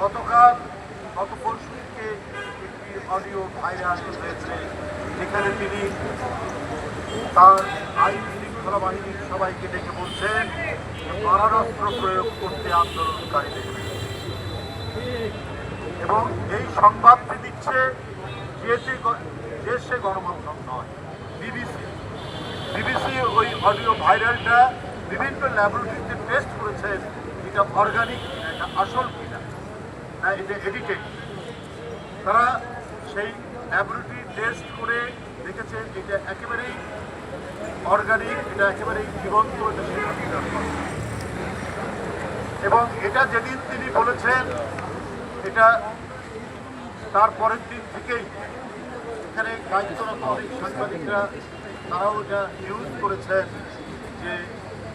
গতকাল গত পরশু থেকে একটি অডিও ভাইরাল হয়েছে। যেখানে তিনি তার আইন শৃঙ্খলা বাহিনীর সবাইকে ডেকে বলছেন, মারণাস্ত্র প্রয়োগ করতে আন্দোলনকারীদের। এবং এই সংবাদটি দিচ্ছে, যে সে গণমাধ্যম নয়, বিবিসি। বিবিসি ওই অডিও ভাইরালটা বিভিন্ন ল্যাবরেটরিতে টেস্ট করেছেন এটা অর্গানিক এটা আসল এটা এডিটেড তারা সেই ল্যাবরেটরি টেস্ট করে দেখেছে, এটা একেবারেই অর্গানিক, এটা একেবারেই জীবন্ত। এবং এটা যেদিন তিনি বলেছেন, এটা তার পরের দিন থেকেই এখানে অনেক সাংবাদিকরা, তারাও এটা নিউজ করেছেন যে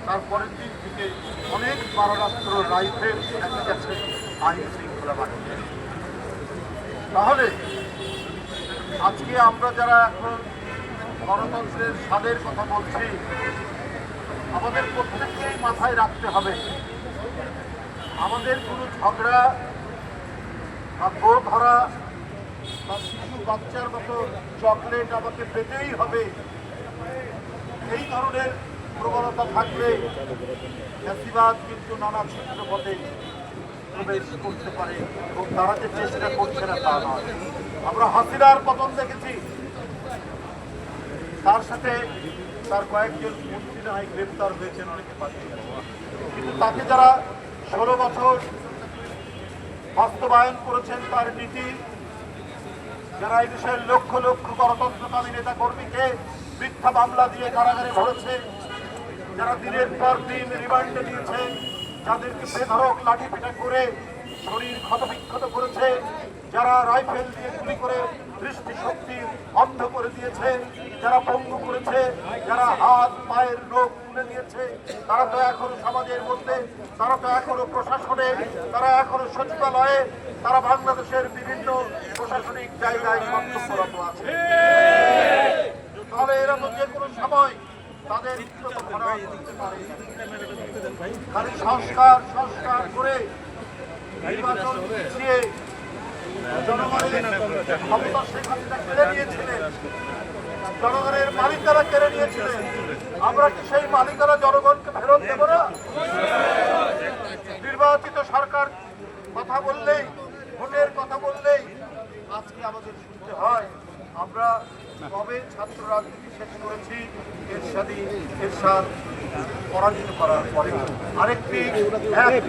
তার পরের দিন থেকে অনেক মারণাস্ত্র রাইফেল দেখা গেছে আইন শৃঙ্খলা বাহিনী। তাহলে, আজকে আমরা যারা এখন গণতন্ত্রের স্বাদের কথা বলছি, আমাদের প্রত্যেককেই মাথায় রাখতে হবে, আমাদের কোনো ঝগড়া বা গো ধরা বা শিশু বাচ্চার মতো চকলেট আমাকে পেতেই হবে। এই ধরনের প্রবণতা থাকলে ফ্যাসিবাদ কিন্তু নানা ক্ষেত্রপথে প্রবেশ করতে পারে এবং তারা যে চেষ্টা করছে না তা নয়। আমরা হাসিনার পতন দেখেছি। তার সাথে তার কয়েকজন মন্ত্রী নাই গ্রেপ্তার হয়েছেন, অনেকে পাচ্ছে কিন্তু তাকে যারা ষোলো বছর বাস্তবায়ন করেছেন, তার নীতি, যারা এই দেশের লক্ষ লক্ষ গণতন্ত্রকামী নেতা কর্মীকে মিথ্যা মামলা দিয়ে কারাগারে ভরেছে যারা দিনের পর দিন রিমান্ডে দিয়েছে যাদেরকে বেধরক লাঠি পিটা করে শরীর ক্ষতবিক্ষত করেছে। যারা রাইফেল দিয়ে গুলি করে দৃষ্টি শক্তি অন্ধ করে দিয়েছে, যারা পঙ্গু করেছে, যারা হাত, পায়ের লোক তুলে দিয়েছে, তারা তো এখনও সমাজের মধ্যে, তারা তো এখনও প্রশাসনে, তারা এখনও সচিবালয়ে, তারা বাংলাদেশের বিভিন্ন প্রশাসনিক জায়গায় কর্তব্যরত আছে তাহলে এরা তো যে কোনো সময় তাদের ইচ্ছামতো ধরা করতে পারে খালি সংস্কার সংস্কার করে নির্বাচন পিছিয়ে জনগণের ক্ষমতা শেখ কেড়ে নিয়েছিলেন। কেড়ে নিয়েছিলেন। আমরা কি সেই মালিকানা জনগণকে ফেরত দেব না? নির্বাচিত সরকার কথা বললেই, ভোটের কথা বললেই আজকে আমাদের শুনতে হয়। আমরা কবে ছাত্র রাজনীতি শেষ করেছি, এরশাদি, এরশাদ পরাজিত করার পরে আরেকটি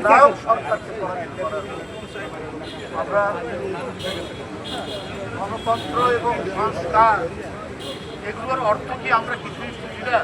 নায়ক সরকারকে পরাজিত করার আমরা গণতন্ত্র এবং সংস্কার, এগুলোর অর্থ কি আমরা কিছুই বুঝি না?